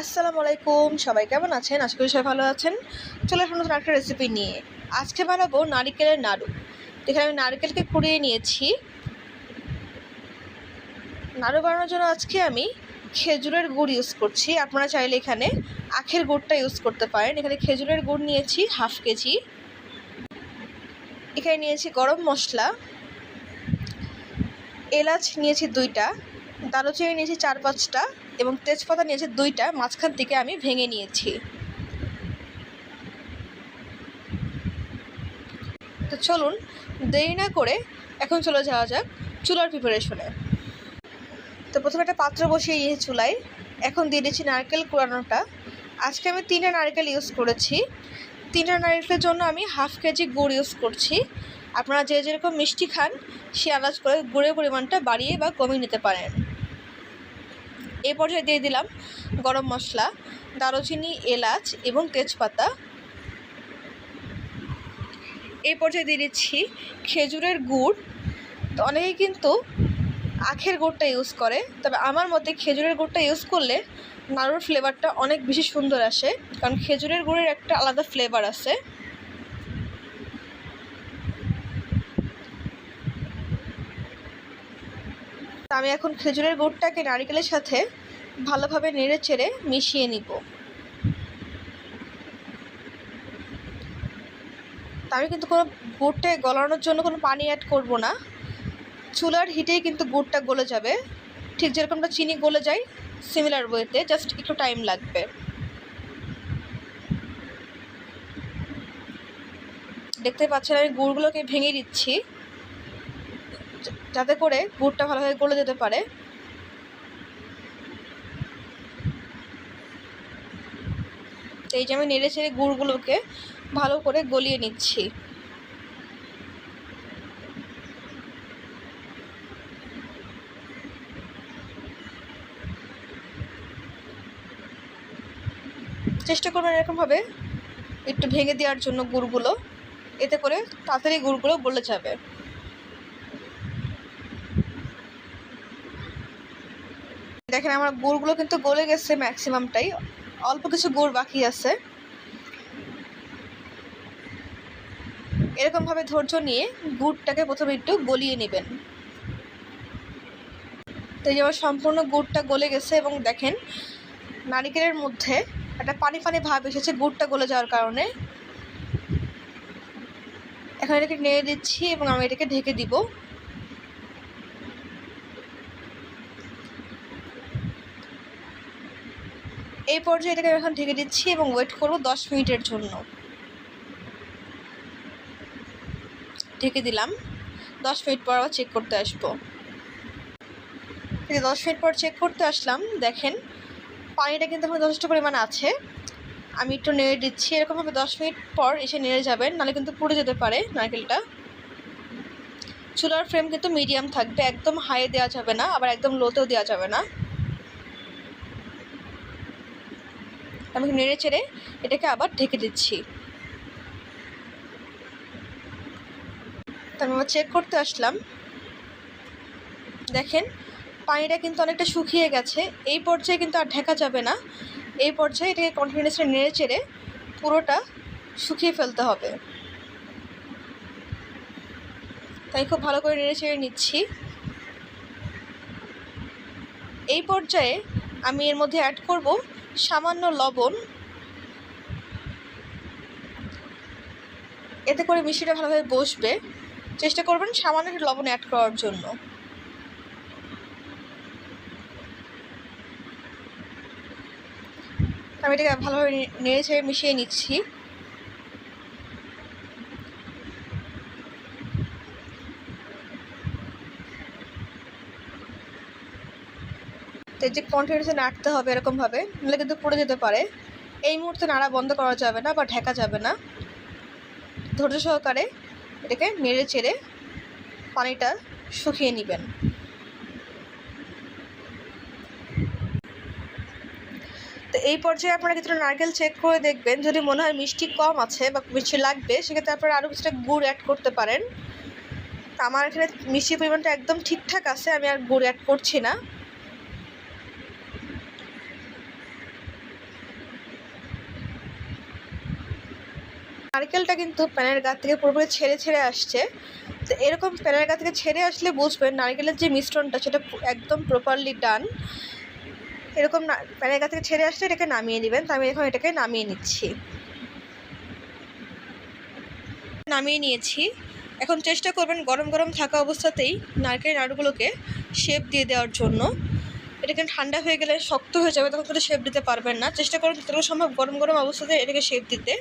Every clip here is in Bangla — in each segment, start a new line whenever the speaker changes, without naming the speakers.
আসসালামু আলাইকুম, সবাই কেমন আছেন? আশা করি সবাই ভালো আছেন। চলে আসুন নতুন একটা রেসিপি নিয়ে। আজকে বানাবো নারিকেলের নাড়ু। এখানে আমি নারকেলকে কুড়িয়ে নিয়েছি। নাড়ু বানানোর জন্য আজকে আমি খেজুরের গুড় ইউজ করছি। আপনারা চাইলে এখানে আখের গুড়টা ইউজ করতে পারেন। এখানে খেজুরের গুড় নিয়েছি হাফ কেজি। এখানে নিয়েছি গরম মশলা। এলাচ নিয়েছি দুইটা। দারুচিনি নিয়েছি চার পাঁচটা। এবং তেজপাতা নিয়েছি দুইটা, মাঝখান থেকে আমি ভেঙে নিয়েছি। তো চলুন, দেরি না করে এখন চলে যাওয়া যাক চুলার প্রিপারেশনে তো প্রথমে একটা পাত্র বসিয়ে নিয়েছি চুলায়। এখন দিয়ে দিচ্ছি নারকেল কুড়ানোটা। আজকে আমি তিনটা নারকেল ইউজ করেছি। তিনটা নারকেলের জন্য আমি হাফ কেজি গুড় ইউজ করছি। আপনারা যে যেরকম মিষ্টি খান, সে আন্দাজ করে গুড়ের পরিমাণটা বাড়িয়ে বা কমিয়ে নিতে পারেন। এই পর্যায়ে দিয়ে দিলাম গরম মশলা, দারুচিনি, এলাচ এবং তেজপাতা। এই পর্যায়ে দিয়ে দিচ্ছি খেজুরের গুড়। তো অনেকেই কিন্তু আখের গুড়টা ইউজ করে, তবে আমার মতে খেজুরের গুড়টা ইউজ করলে নাড়ুর ফ্লেভারটা অনেক বেশি সুন্দর আসে, কারণ খেজুরের গুড়ের একটা আলাদা ফ্লেভার আছে। আমি এখন খেজুরের গুড়টাকে নারিকেলের সাথে ভালোভাবে নেড়ে চেড়ে মিশিয়ে নিব। আমি কিন্তু কোনো গুড়টা গলানোর জন্য কোনো পানি অ্যাড করব না। চুলার হিটেই কিন্তু গুড়টা গলে যাবে। ঠিক যেরকমটা চিনি গলে যায় সিমিলার ওয়েতে জাস্ট একটু টাইম লাগবে। দেখতে পাচ্ছেন আমি গুড়গুলোকে ভেঙে দিচ্ছি। যাতে করে গুড়টা ভালোভাবে গলে যেতে পারে। তো এই যে আমি নেড়ে ছেড়ে গুড়গুলোকে ভালো করে গলিয়ে নিচ্ছি। চেষ্টা করবেন এরকমভাবে একটু ভেঙে দেওয়ার জন্য গুড়গুলো। এতে করে তাড়াতাড়ি গুড়গুলো গলে যাবে। দেখেন আমার গুড়গুলো কিন্তু গলে গেছে ম্যাক্সিমামটাই অল্প কিছু গুড় বাকি আছে। এরকমভাবে ধৈর্য নিয়ে গুড়টাকে প্রথমে একটু গলিয়ে নেবেন। তো এই আমার সম্পূর্ণ গুড়টা গলে গেছে এবং দেখেন, নারিকেলের মধ্যে একটা পানি পানি ভাব এসেছে গুড়টা গলে যাওয়ার কারণে। এখন এটাকে নেড়ে দিচ্ছি এবং আমি এটাকে ঢেকে দিব। এই পর্যায়ে এটাকে আমি এখন ঢেকে দিচ্ছি এবং ওয়েট করব দশ মিনিটের জন্য। ঢেকে দিলাম। দশ মিনিট পর আবার চেক করতে আসব। দশ মিনিট পর চেক করতে আসলাম, দেখেন পানিটা কিন্তু এখন যথেষ্ট পরিমাণ আছে। আমি একটু নেড়ে দিচ্ছি, এরকমভাবে দশ মিনিট পর এসে নেড়ে যাবেন, নাহলে কিন্তু পুড়ে যেতে পারে নারকেলটা। চুলার ফ্লেম কিন্তু মিডিয়াম থাকবে, একদম হাই দেওয়া যাবে না, আবার একদম লোতেও দেওয়া যাবে না। আমি নেড়ে চেড়ে এটাকে আবার ঢেকে দিচ্ছি। তো আমি আবার চেক করতে আসলাম। দেখেন, পানিটা কিন্তু অনেকটা শুকিয়ে গেছে। এই পর্যায়ে কিন্তু আর ঢেকা যাবে না। এই পর্যায়ে এটাকে কন্টিনিউসলি নেড়ে চেড়ে পুরোটা শুকিয়ে ফেলতে হবে। তাই খুব ভালো করে নেড়ে চেড়ে নিচ্ছি। এই পর্যায়ে আমি এর মধ্যে অ্যাড করব সামান্য লবণ। এতে করে মিষ্টিটা ভালোভাবে বসবে। চেষ্টা করবেন সামান্য একটু লবণ অ্যাড করার জন্য। আমি এটাকে ভালোভাবে নেড়ে ছেড়ে মিশিয়ে নিচ্ছি। তো এই যে কন্টিনিউসে নাড়তে হবে এরকমভাবে, নাহলে কিন্তু পড়ে যেতে পারে। এই মুহূর্তে নাড়া বন্ধ করা যাবে না বা ঢেকা যাবে না। ধৈর্য সহকারে এটাকে নেড়ে চেড়ে পানিটা শুকিয়ে নেবেন। তো এই পর্যায়ে আপনারা কিছুটা নারকেল চেক করে দেখবেন। যদি মনে হয় মিষ্টি কম আছে বা মিষ্টি লাগবে, সেক্ষেত্রে আপনারা আরও কিছুটা গুড় অ্যাড করতে পারেন। আমার এখানে মিষ্টির পরিমাণটা একদম ঠিকঠাক আছে, আমি আর গুড় অ্যাড করছি না। নারকেলটা কিন্তু প্যানের গা থেকে পুরোপুরি ছেড়ে ছেড়ে আসছে। তো এরকম প্যানের গা থেকে ছেড়ে আসলে বুঝবেন নারকেলের যে মিশ্রণটা, সেটা একদম প্রপারলি ডান এরকম প্যানের গা থেকে ছেড়ে আসলে এটাকে নামিয়ে নেবেন তো আমি এখন এটাকে নামিয়ে নিচ্ছি। নামিয়ে নিয়েছি। এখন চেষ্টা করবেন গরম গরম থাকা অবস্থাতেই নারকেলের নাড়ুগুলোকে শেপ দিয়ে দেওয়ার জন্য। এটাকে ঠান্ডা হয়ে গেলে শক্ত হয়ে যাবে, তখন কিন্তু শেপ দিতে পারবেন না। চেষ্টা করুন যতটুকু সম্ভব গরম গরম অবস্থাতে এটাকে শেপ দিতে।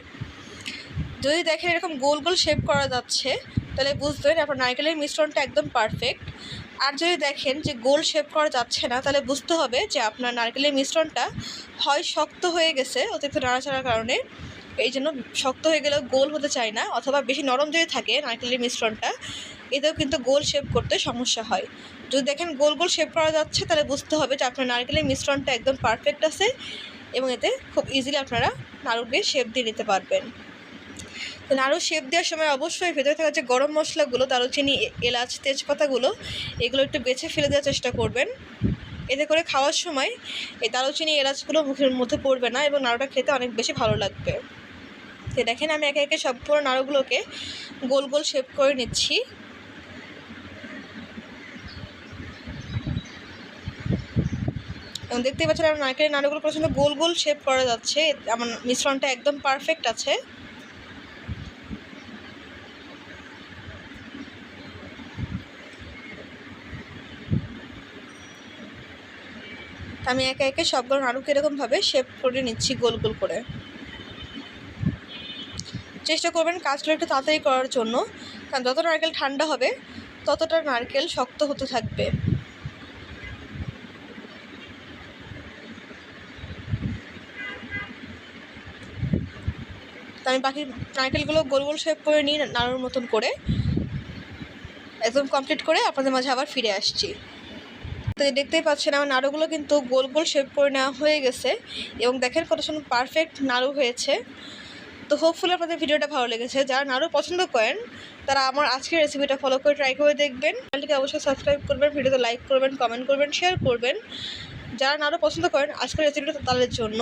যদি দেখেন এরকম গোল গোল শেপ করা যাচ্ছে, তাহলে বুঝবেন আপনার নারকেলের মিশ্রণটা একদম পারফেক্ট আর যদি দেখেন যে গোল শেপ করা যাচ্ছে না, তাহলে বুঝতে হবে যে আপনার নারকেলের মিশ্রণটা হয় শক্ত হয়ে গেছে অতিরিক্ত নাড়াচাড়ার কারণে। এই জন্য শক্ত হয়ে গেলেও গোল হতে চায় না, অথবা বেশি নরম যদি থাকে নারকেলের মিশ্রণটা, এতেও কিন্তু গোল শেপ করতে সমস্যা হয়। যদি দেখেন গোল গোল শেপ করা যাচ্ছে, তাহলে বুঝতে হবে যে আপনার নারকেলের মিশ্রণটা একদম পারফেক্ট আছে এবং এতে খুব ইজিলি আপনারা নাড়ুকে শেপ দিয়ে নিতে পারবেন। নাড়ু শেপ দেওয়ার সময় অবশ্যই ভেতরে থাকা যে গরম মশলাগুলো, দারুচিনি এলাচ, তেজপাতাগুলো, এগুলো একটু বেছে ফেলে দেওয়ার চেষ্টা করবেন। এতে করে খাওয়ার সময় এই দারুচিনি, এলাচগুলো মুখের মধ্যে পড়বে না এবং নাড়ুটা খেতে অনেক বেশি ভালো লাগবে। তো দেখেন আমি একে একে সবগুলো নাড়ুগুলোকে গোল গোল শেপ করে নিচ্ছি। এবং দেখতেই পাচ্ছেন আমার নারকেলের নাড়ুগুলো প্রচণ্ড গোল গোল শেপ করা যাচ্ছে। আমার মিশ্রণটা একদম পারফেক্ট আছে। আমি একে একে সবগুলো নাড়ুকে এরকমভাবে শেপ করে নিচ্ছি গোল গোল করে। চেষ্টা করবেন কাজগুলো একটু তাড়াতাড়ি করার জন্য, কারণ যত নারকেল ঠান্ডা হবে, ততটা নারকেল শক্ত হতে থাকবে। তো আমি বাকি নারকেলগুলো গোল গোল শেপ করে নিই নাড়ুর মতন করে, একদম কমপ্লিট করে আপনাদের মাঝে আবার ফিরে আসছি। তো দেখতেই পাচ্ছেন আমার নাড়ুগুলো কিন্তু গোল গোল শেপ করে নেওয়া হয়ে গেছে এবং দেখেন কত সুন্দর পারফেক্ট নাড়ু হয়েছে। তো হোপফুলি আপনাদের ভিডিওটা ভালো লেগেছে। যারা নাড়ু পছন্দ করেন, তারা আমার আজকের রেসিপিটা ফলো করে ট্রাই করে দেখবেন। চ্যানেলটিকে অবশ্যই সাবস্ক্রাইব করবেন, ভিডিওতে লাইক করবেন কমেন্ট করবেন শেয়ার করবেন। যারা নাড়ু পছন্দ করেন, আজকের রেসিপিটা তাদের জন্য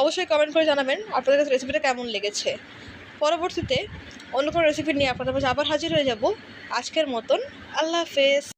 অবশ্যই কমেন্ট করে জানাবেন আপনাদের কাছে রেসিপিটা কেমন লেগেছে। পরবর্তীতে অন্য কোনো রেসিপি নিয়ে আপনাদের মাঝে আবার হাজির হয়ে যাব। আজকের মতন আল্লাহ হাফেজ।